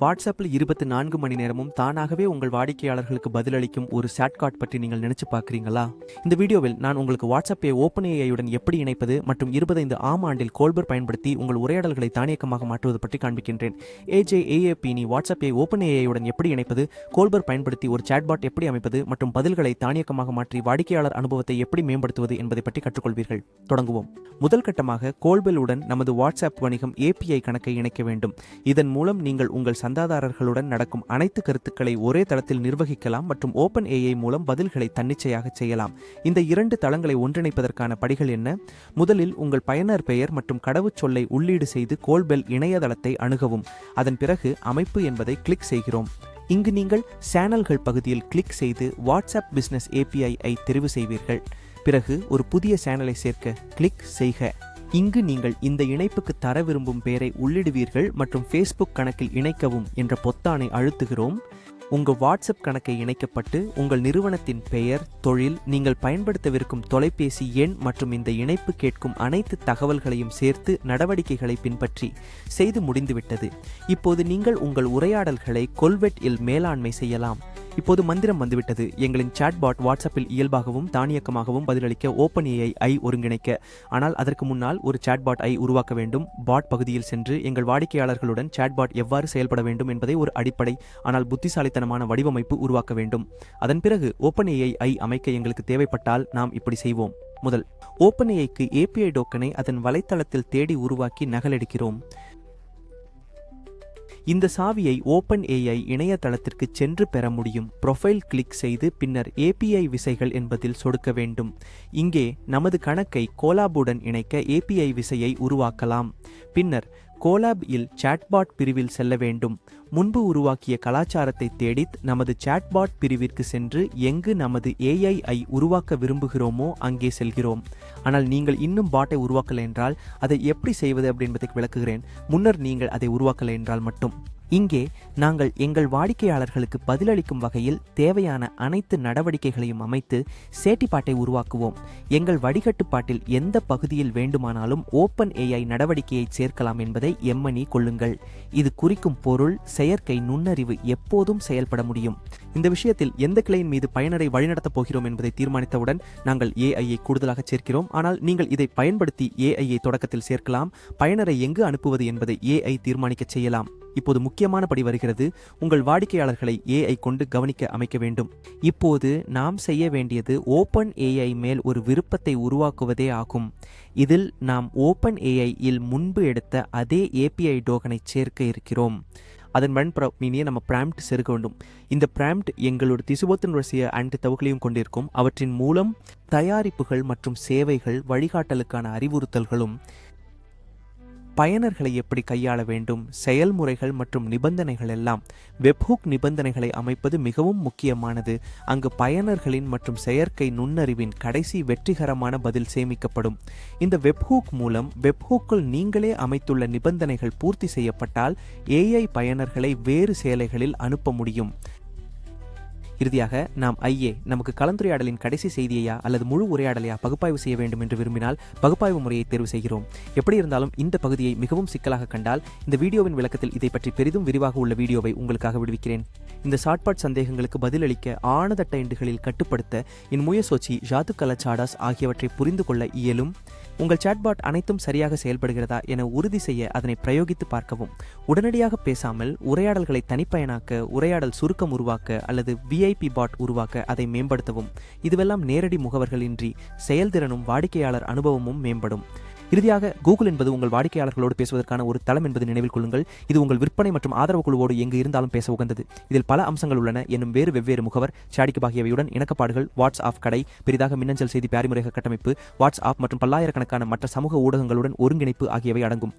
வாட்ஸ்அப்பில் இருபத்தி நான்கு மணி நேரமும் தானாகவே உங்கள் வாடிக்கையாளர்களுக்கு பதிலளிக்கும் ஒரு சாட்காட் பற்றி நீங்கள் நினைச்சு பார்க்குறீங்களா? இந்த வீடியோவில் நான் உங்களுக்கு வாட்ஸ்அப்பை ஓப்பன் ஏஐயுடன் எப்படி இணைப்பது மற்றும் இருபத்தைந்து ஆம் ஆண்டில் கோல்பர் பயன்படுத்தி உங்கள் உரையாடல்களை தானியக்கமாக மாற்றுவது பற்றி காண்பிக்கின்றேன். ஏஜே ஏஏபி நீ வாட்ஸ்அப்பை ஓப்பன் ஏஐயுடன் எப்படி இணைப்பது கோல்பர் பயன்படுத்தி ஒரு சாட்பாட் எப்படி அமைப்பது மற்றும் பதில்களை தானியக்கமாக மாற்றி வாடிக்கையாளர் அனுபவத்தை எப்படி மேம்படுத்துவது என்பதை பற்றி கற்றுக்கொள்வீர்கள். தொடங்குவோம். முதல் கட்டமாக கோல்பெல்லுடன் நமது வாட்ஸ்அப் வணிகம் ஏபிஐ கணக்கை இணைக்க வேண்டும். இதன் மூலம் நீங்கள் உங்கள் சந்தாதாரர்களுடன் நடக்கும் அனைத்து கருத்துக்களை ஒரே தளத்தில் நிர்வகிக்கலாம் மற்றும் ஓப்பன் ஏஐ மூலம் பதில்களை தன்னிச்சையாக செய்யலாம். இந்த இரண்டு தளங்களை ஒன்றிணைப்பதற்கான படிகள் என்ன? முதலில் உங்கள் பயனர் பெயர் மற்றும் கடவுச்சொல்லை உள்ளீடு செய்து கோல்பெல் இணையதளத்தை அணுகவும். அதன் பிறகு அமைப்பு என்பதை கிளிக் செய்கிறோம். இங்கு நீங்கள் சேனல்கள் பகுதியில் கிளிக் செய்து வாட்ஸ்அப் பிசினஸ் ஏபிஐ ஐ தெரிவு செய்வீர்கள். பிறகு ஒரு புதிய சேனலை சேர்க்க கிளிக் செய்க. இங்கு நீங்கள் இந்த இணைப்புக்கு தர விரும்பும் பெயரை உள்ளிடுவீர்கள் மற்றும் ஃபேஸ்புக் கணக்கில் இணைக்கவும் என்ற பொத்தானை அழுத்துகிறோம். உங்கள் வாட்ஸ்அப் கணக்கை இணைக்கப்பட்டு உங்கள் நிறுவனத்தின் பெயர் தொழில் நீங்கள் பயன்படுத்தவிருக்கும் தொலைபேசி எண் மற்றும் இந்த இணைப்பு கேட்கும் அனைத்து தகவல்களையும் சேர்த்து நடவடிக்கைகளை பின்பற்றி செய்து முடிந்துவிட்டது. இப்போது நீங்கள் உங்கள் உரையாடல்களை கொல்வெட் இல் மேலாண்மை செய்யலாம். இப்போது மந்திரம் வந்துவிட்டது. எங்களின் சாட்பாட் வாட்ஸ்அப்பில் இயல்பாகவும் தானியக்கமாகவும் பதிலளிக்க ஓப்பன் ஏஐ ஐ ஒருங்கிணைக்க. ஆனால் அதற்கு முன்னால் ஒரு சாட்பாட் ஐ உருவாக்க வேண்டும். பாட் பகுதியில் சென்று எங்கள் வாடிக்கையாளர்களுடன் சாட்பாட் எவ்வாறு செயல்பட வேண்டும் என்பதை ஒரு அடிப்படை ஆனால் புத்திசாலித்தனமான வடிவமைப்பு உருவாக்க வேண்டும். அதன் பிறகு ஓப்பன் ஏஐ ஐ அமைக்க எங்களுக்கு தேவைப்பட்டால் நாம் இப்படி செய்வோம். முதல் ஓப்பன் ஏஐக்கு ஏபிஐ டோக்கனை அதன் வலைத்தளத்தில் தேடி உருவாக்கி நகலெடுக்கிறோம். இந்த சாவியை ஓப்பன் ஏஐ இணையதளத்திற்கு சென்று பெற முடியும். ப்ரொஃபைல் கிளிக் செய்து பின்னர் ஏபிஐ விசைகள் என்பதில் சொடுக்க வேண்டும். இங்கே நமது கணக்கை கோலாபுடன் இணைக்க ஏபிஐ விசையை உருவாக்கலாம். பின்னர் கோலாப் இல் சாட்பாட் பிரிவில் செல்ல வேண்டும். முன்பு உருவாக்கிய கலாச்சாரத்தை தேடி நமது சாட்பாட் பிரிவிற்கு சென்று எங்கு நமது ஏஐஐ உருவாக்க விரும்புகிறோமோ அங்கே செல்கிறோம். ஆனால் நீங்கள் இன்னும் பாட்டை உருவாக்கலை என்றால் அதை எப்படி செய்வது அப்படி என்பதை விளக்குகிறேன். முன்னர் நீங்கள் அதை உருவாக்கலை என்றால் மட்டும். இங்கே நாங்கள் எங்கள் வாடிக்கையாளர்களுக்கு பதிலளிக்கும் வகையில் தேவையான அனைத்து நடவடிக்கைகளையும் அமைத்து சேட்டிப்பாட்டை உருவாக்குவோம். எங்கள் வடிகட்டுப்பாட்டில் எந்த பகுதியில் வேண்டுமானாலும் ஓப்பன் ஏஐ நடவடிக்கையை சேர்க்கலாம் என்பதை எம்மணி கொள்ளுங்கள். இது குறிக்கும் பொருள் செயற்கை நுண்ணறிவு எப்போதும் செயல்பட முடியும். இந்த விஷயத்தில் எந்த கிளையின் மீது பயனரை வழிநடத்தப் போகிறோம் என்பதை தீர்மானித்தவுடன் நாங்கள் ஏஐயை கூடுதலாக சேர்க்கிறோம். ஆனால் நீங்கள் இதை பயன்படுத்தி ஏஐயை தொடக்கத்தில் சேர்க்கலாம். பயனரை எங்கு அனுப்புவது என்பதை ஏஐ தீர்மானிக்க செய்யலாம். இப்போது முக்கியமான படி வருகிறது. உங்கள் வாடிக்கையாளர்களை ஏஐ கொண்டு கவனிக்க அமைக்க வேண்டும். இப்போது நாம் செய்ய வேண்டியது ஓப்பன் ஏஐ மேல் ஒரு விருப்பத்தை உருவாக்குவதே ஆகும். இதில் நாம் ஓப்பன் ஏஐ இல் முன்பு எடுத்த அதே ஏபிஐ டோகனை சேர்க்க இருக்கிறோம். அதன் மீனியை நம்ம பிராம்ப்ட் செருக்க வேண்டும். இந்த பிராம்ப்ட் எங்களோட திசுபத்தின் ரசிய அண்டு தவுகளையும் கொண்டிருக்கும். அவற்றின் மூலம் தயாரிப்புகள் மற்றும் சேவைகள் வழிகாட்டலுக்கான அறிவுறுத்தல்களும் பயனர்களை எப்படி கையாள வேண்டும் செயல்முறைகள் மற்றும் நிபந்தனைகள் எல்லாம் வெப்ஹுக் நிபந்தனைகளை அமைப்பது மிகவும் முக்கியமானது. அங்கு பயனர்களின் மற்றும் செயற்கை நுண்ணறிவின் கடைசி வெற்றிகரமான பதில் சேமிக்கப்படும். இந்த வெப்ஹூக் மூலம் வெப்ஹூக்கில் நீங்களே அமைத்துள்ள நிபந்தனைகள் பூர்த்தி செய்யப்பட்டால் ஏஐ பயனர்களை வேறு சேலைகளில் அனுப்ப முடியும். இறுதியாக நாம் ஐஏ நமக்கு கலந்துரையாடலின் கடைசி செய்தியையா அல்லது முழு உரையாடலையா பகுப்பாய்வு செய்ய வேண்டும் என்று விரும்பினால் பகுப்பாய்வு முறையை தேர்வு செய்கிறோம். எப்படி இருந்தாலும் இந்த பகுதியை மிகவும் சிக்கலாக கண்டால் இந்த வீடியோவின் விளக்கத்தில் இதை பற்றி பெரிதும் விரிவாக உள்ள வீடியோவை உங்களுக்காக விடுவிக்கிறேன். இந்த ஷார்ட்பாட் சந்தேகங்களுக்கு பதிலளிக்க ஆனத டைண்டுகளில் கட்டுப்படுத்த இன் முயசோச்சி ஜாது கலச்சாடாஸ் ஆகியவற்றை புரிந்து கொள்ள இயலும். உங்கள் சாட்பாட் அனைத்தும் சரியாக செயல்படுகிறதா என உறுதி செய்ய அதனை பிரயோகித்து பார்க்கவும். உடனடியாக பேசாமல் உரையாடல்களை தனிப்பயனாக்க உரையாடல் சுருக்கம் உருவாக்க அல்லது விஐபி பாட் உருவாக்க அதை மேம்படுத்தவும். இதுவெல்லாம் நேரடி முகவர்களின்றி செயல்திறனும் வாடிக்கையாளர் அனுபவமும் மேம்படும். இறுதியாக கூகுள் என்பது உங்கள் வாடிக்கையாளர்களோடு பேசுவதற்கான ஒரு தளம் என்பது நினைவில் கொள்ளுங்கள். இது உங்கள் விற்பனை மற்றும் ஆதரவு குழுவோடு எங்கு இருந்தாலும் பேச உகந்தது. இதில் பல அம்சங்கள் உள்ளன. என்னும் வேறு வெவ்வேறு முகவர் சாடிக்கு ஆகியவையுடன் இணக்கப்பாடுகள் வாட்ஸ்அப் கடை பெரிதாக மின்னஞ்சல் செய்தி பாரிமுறைக கட்டமைப்பு வாட்ஸ் ஆப் மற்றும் பல்லாயிரக்கணக்கான மற்ற சமூக ஊடகங்களுடன் ஒருங்கிணைப்பு ஆகியவை அடங்கும்.